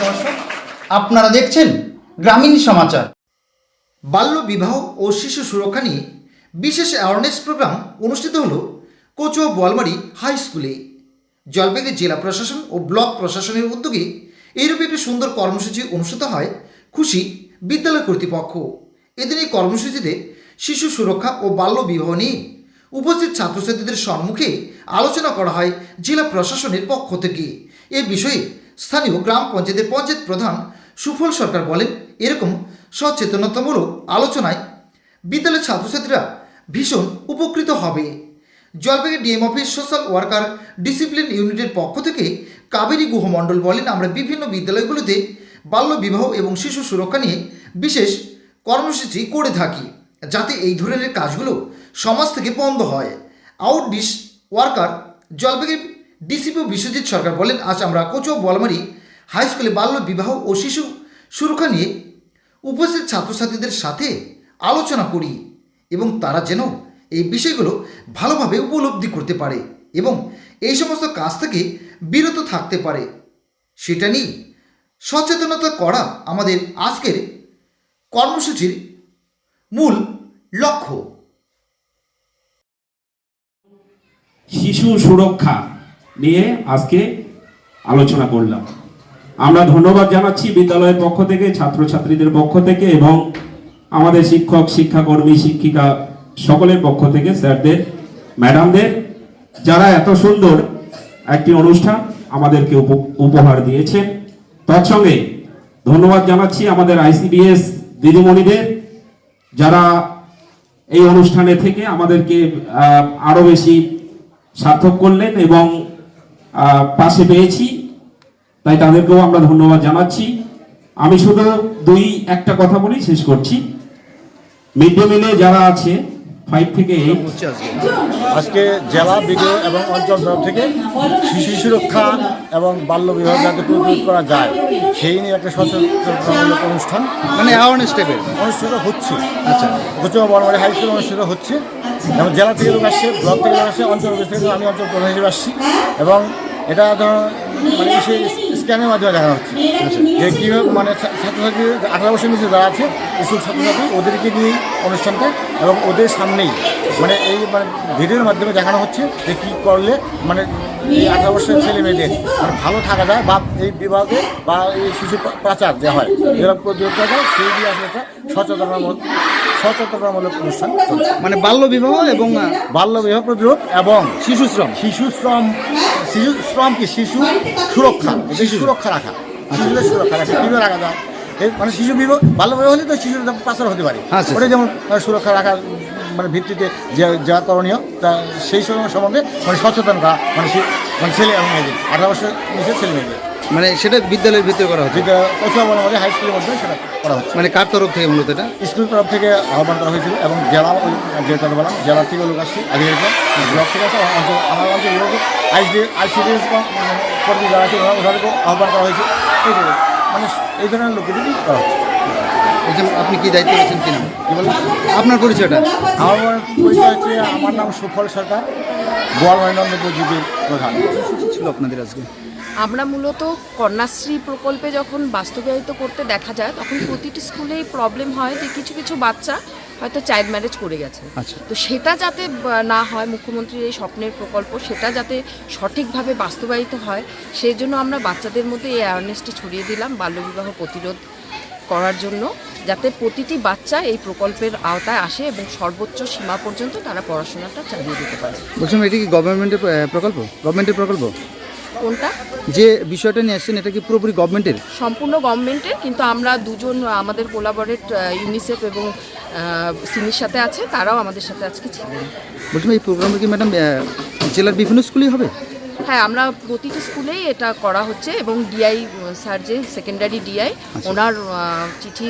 দর্শক, আপনারা দেখছেন গ্রামীণ সমাচার। বাল্য বিবাহ ও শিশু সুরক্ষা নিয়ে বিশেষ অ্যাওয়ারনেস প্রোগ্রাম অনুষ্ঠিত হল কোচুয়া বোয়ালমারি হাই স্কুলে জলপাইগুড়ি জেলা প্রশাসন ও ব্লক প্রশাসনের উদ্যোগে এইরূপ একটি সুন্দর কর্মসূচি অনুষ্ঠিত হয় খুশি বিদ্যালয় কর্তৃপক্ষ। এদিন এই কর্মসূচিতে শিশু সুরক্ষা ও বাল্য বিবাহ নিয়ে উপস্থিত ছাত্রছাত্রীদের সম্মুখে আলোচনা করা হয় জেলা প্রশাসনের পক্ষ থেকে। এ বিষয়ে স্থানীয় গ্রাম পঞ্চায়েতের পঞ্চায়েত প্রধান সুফল সরকার বলেন, এরকম সচেতনতামূলক আলোচনায় বিদ্যালয়ের ছাত্রছাত্রীরা ভীষণ উপকৃত হবে। Jalpaiguri DM office social worker discipline ইউনিটের পক্ষ থেকে কাবেরী গুহমণ্ডল বলেন, আমরা বিভিন্ন বিদ্যালয়গুলোতে বাল্য বিবাহ এবং শিশু সুরক্ষা নিয়ে বিশেষ কর্মসূচি করে থাকি, যাতে এই ধরনের কাজগুলো সমাজ থেকে বন্ধ হয়। Outreach worker Jalpaiguri DCP Biswajit Sarkar বলেন, আজ আমরা কোচো বলমারি হাই স্কুলে বাল্য বিবাহ ও শিশু সুরক্ষা নিয়ে উপস্থিত ছাত্রছাত্রীদের সাথে আলোচনা করি এবং তারা যেন এই বিষয়গুলো ভালোভাবে উপলব্ধি করতে পারে এবং এই সমস্ত কাজ থেকে বিরত থাকতে পারে। সেটা নিয়ে সচেতনতা করা আমাদের আজকের কর্মসূচির মূল লক্ষ্য। শিশু সুরক্ষা। নিয়ে আজকে আলোচনা করলাম। আমরা ধন্যবাদ জানাচ্ছি বিদ্যালয়ের পক্ষ থেকে ছাত্রছাত্রীদের পক্ষ থেকে এবং আমাদের শিক্ষক শিক্ষাকর্মী শিক্ষিকা সকলের পক্ষ থেকে স্যারদের ম্যাডামদের যারা এত সুন্দর একটি অনুষ্ঠান আমাদেরকে উপ- উপহার দিয়েছেন। তৎসঙ্গে ধন্যবাদ জানাচ্ছি আমাদের আইসিডিএস দিদিমণিদের যারা এই অনুষ্ঠানে থেকে আমাদেরকে আহ, আরও বেশি সার্থক করলেন এবং পাশে পেয়েছি। তাই তাদেরকেও আমরা ধন্যবাদ জানাচ্ছি। আমি শুধু দুই একটা কথা বলি শেষ করছি। মিড ডে মিলে যারা আছে ফাইভ থেকে এইট আজকে জেলা বিডিও এবং অঞ্চল তরফ থেকে শিশু সুরক্ষা এবং বাল্য বিবাহ যাতে প্রতিরোধ করা যায় সেই নিয়ে একটা সচেতনতামূলক অনুষ্ঠান মানে অ্যাওয়ারনেস টাইপের অনুষ্ঠিত হচ্ছে। আচ্ছা। কোচুয়া বড়মারি হাই স্কুল অনুষ্ঠিত হচ্ছে। এবং জেলা থেকে লোক আসছে, ব্লক থেকে লোক আসছে, অঞ্চল থেকে আমি অঞ্চল প্রধান হিসেবে আসছি। এবং এটা ধরো মানে সেই স্ক্যানের মাধ্যমে দেখানো হচ্ছে। যে কীভাবে মানে ছাত্রছাত্রী, আঠারো বছর নিচে যারা আছে, স্কুল ছাত্রছাত্রী, ওদেরকে নিয়ে অনুষ্ঠানটা এবং ওদের সামনেই মানে এই মানে ভিডিওর মাধ্যমে দেখানো হচ্ছে যে কী করলে মানে এই আঠারো বছরের ছেলে মেয়েদের মানে ভালো থাকা যায় বা এই বিভাগে বা এই শিশু পাচার যে হয়, এরকম করা যায় সেই দিয়ে আসলে একটা সচেতনতামূলক সচেতনতামূলক অনুষ্ঠান মানে বাল্য বিবাহ এবং বাল্য বিবাহ প্রতিরোধ এবং শিশু শ্রম। শিশু শ্রম শিশু শ্রম কি শিশু সুরক্ষা? শিশু। সুরক্ষা রাখা। শিশুদের সুরক্ষা রাখা। কীভাবে রাখা যায়? মানে শিশু বিবাহ বাল্য বিবাহ হলে তো শিশুর পাচার হতে পারে। আচ্ছা। ওটা যেমন সুরক্ষা রাখার মানে ভিত্তিতে যে যা করণীয় তা সেই সময় সম্বন্ধে মানে সচেতন করা মানে মানে ছেলে এবং মেয়েদের। আঠারো বছর নিচে ছেলে মেয়েদের। মানে সেটা বিদ্যালয়ের ভিতরে করা হচ্ছে? যেটা হাই স্কুলের মধ্যে সেটা করা হচ্ছে। মানে কার তরফ থেকে মূলত এটা? স্কুল তরফ থেকে আহ্বান করা হয়েছিল এবং জেলা ওই যে বললাম জেলা থেকে লোক আসছে আধিকারিকরা ব্লক থেকে আসছে আমার অঞ্চল আমার অঞ্চল বিভাগে আইসডি আইসিডিএস কর্মী যারা আছে ওরা- ওদেরকেও আহ্বান করা হয়েছে। এই মানে এই ধরনের লোকেদেরই করা হচ্ছে। আপনি কি দায়িত্ব রয়েছেন কি নাম কী বললাম আপনার পরিচয়টা? আমার পরিচয় হচ্ছে আমার নাম সুফল সরকার গোয়ালমারিনন্দ উপজীবীর প্রধান। ছিল আপনাদের আজকে? আমরা মূলত কন্যাশ্রী প্রকল্পে যখন বাস্তবায়িত করতে দেখা যায় তখন প্রতিটি স্কুলেই প্রবলেম হয় যে কিছু কিছু বাচ্চা হয়তো চাইল্ড ম্যারেজ করে গেছে। আচ্ছা। তো সেটা যাতে না হয় মুখ্যমন্ত্রীর এই স্বপ্নের প্রকল্প সেটা যাতে সঠিকভাবে বাস্তবায়িত হয় সেই জন্য আমরা বাচ্চাদের মধ্যে এই অ্যাওয়ারনেসটা ছড়িয়ে দিলাম বাল্যবিবাহ প্রতিরোধ করার জন্য যাতে প্রতিটি বাচ্চা এই প্রকল্পের আওতায় আসে এবং সর্বোচ্চ সীমা পর্যন্ত তারা পড়াশোনাটা চালিয়ে দিতে পারে। বলছিলাম এটা কি গভর্নমেন্টের প্রকল্প? গভর্নমেন্টের প্রকল্প? কোনটা? যে বিষয়টা নিয়ে আসছেন এটা কি পুরোপুরি গভর্নমেন্টের সম্পূর্ণ গভর্নমেন্টের কিন্তু আমরা দুজন আমাদের কোলাবরেট ইউনিসেফ এবং সিনির সাথে আছে তারাও আমাদের সাথে আজকে ছিলেন বলছিলাম এই প্রোগ্রামটা কি ম্যাডাম জেলার বিভিন্ন স্কুলেই হবে? হ্যাঁ আমরা প্রতিটি স্কুলেই এটা করা হচ্ছে এবং ডিআই স্যার যে সেকেন্ডারি ডিআই ওনার চিঠি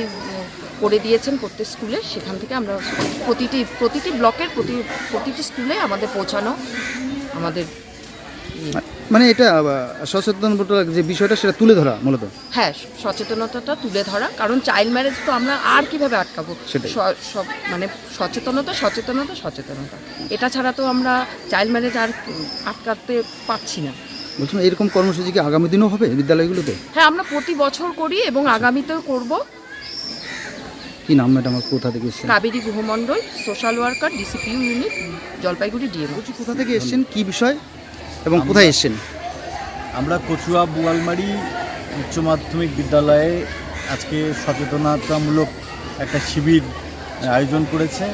করে দিয়েছেন প্রত্যেক স্কুলে সেখান থেকে আমরা প্রতিটি প্রতিটি ব্লকের প্রতি প্রতিটি স্কুলে আমাদের পৌঁছানো আমাদের মানে এটা আহ, সচেতনতামূলক যে বিষয়টা সেটা তুলে ধরা মূলত? হ্যাঁ সচেতনতাটা তুলে ধরা। কারণ চাইল্ড ম্যারেজ তো আমরা আর কীভাবে আটকাবো? মানে সচেতনতা সচেতনতা সচেতনতা। এটা ছাড়া তো আমরা চাইল্ড ম্যারেজ আর আটকাতে পারছি না। বলছিলাম এরকম কর্মসূচি কি আগামী দিনও হবে বিদ্যালয়গুলোতে? হ্যাঁ আমরা প্রতি বছর করি এবং আগামীতেও করব। কি নাম ম্যাডাম কোথা থেকে এসেছেন? Kaberi Guhamondal social worker DCPU unit Jalpaiguri বলছি কোথা থেকে এসেছেন? কি বিষয়? এবং কোথায় এসেছেন? আমরা কচুয়া বুয়ালমারি উচ্চ মাধ্যমিক বিদ্যালয়ে আজকে সচেতনতামূলক একটা শিবির আয়োজন করেছে।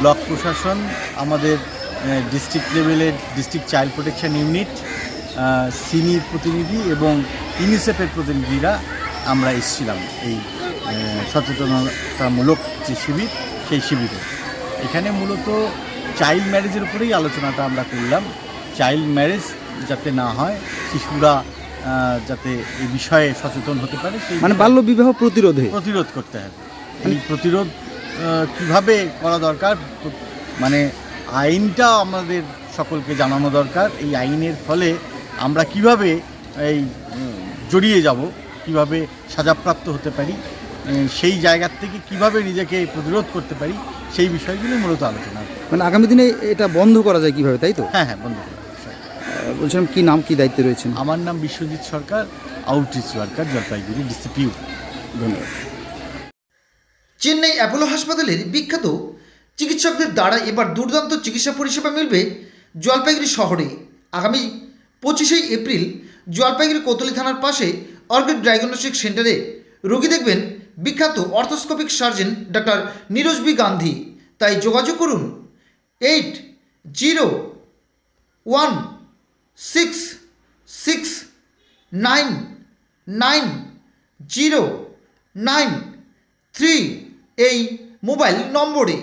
ব্লক প্রশাসন আমাদের ডিস্ট্রিক্ট লেভেলের district child protection unit senior প্রতিনিধি এবং ইউনিসেফের প্রতিনিধিরা আমরা এসেছিলাম এই সচেতনতামূলক যে শিবির সেই শিবিরে। এখানে মূলত চাইল্ড ম্যারেজের উপরেই আলোচনাটা আমরা করলাম। চাইল্ড ম্যারেজ যাতে না হয় শিশুরা যাতে এই বিষয়ে সচেতন হতে পারে মানে বাল্য বিবাহ প্রতিরোধে? প্রতিরোধ করতে হবে। এই প্রতিরোধ কীভাবে করা দরকার? মানে আইনটা আমাদের সকলকে জানানো দরকার। এই আইনের ফলে আমরা কীভাবে এই জড়িয়ে যাব কীভাবে সাজাপ্রাপ্ত হতে পারি সেই জায়গার থেকে কীভাবে নিজেকে প্রতিরোধ করতে পারি সেই বিষয়গুলি মূলত আলোচনা। মানে আগামী দিনে এটা বন্ধ করা যায় কীভাবে তাই তো? হ্যাঁ হ্যাঁ বন্ধ করা। বলছিলাম কি নাম কি দায়িত্বে রয়েছেন? আমার নাম Biswajit Sarkar outreach worker Jalpaiguri DCPU. ধন্যবাদ। চেন্নাই অ্যাপোলো হাসপাতালের বিখ্যাত চিকিৎসকদের দ্বারা এবার দুর্দান্ত চিকিৎসা পরিষেবা মিলবে জলপাইগুড়ি শহরে। আগামী পঁচিশে এপ্রিল জলপাইগুড়ি কোতলি থানার পাশে অর্গেড ডায়াগনস্টিক সেন্টারে রোগী দেখবেন বিখ্যাত অর্থোস্কোপিক সার্জন ডাক্তার নীরজ বি গান্ধী। তাই যোগাযোগ করুন eight zero one six six nine nine zero nine three এই মোবাইল নম্বরে।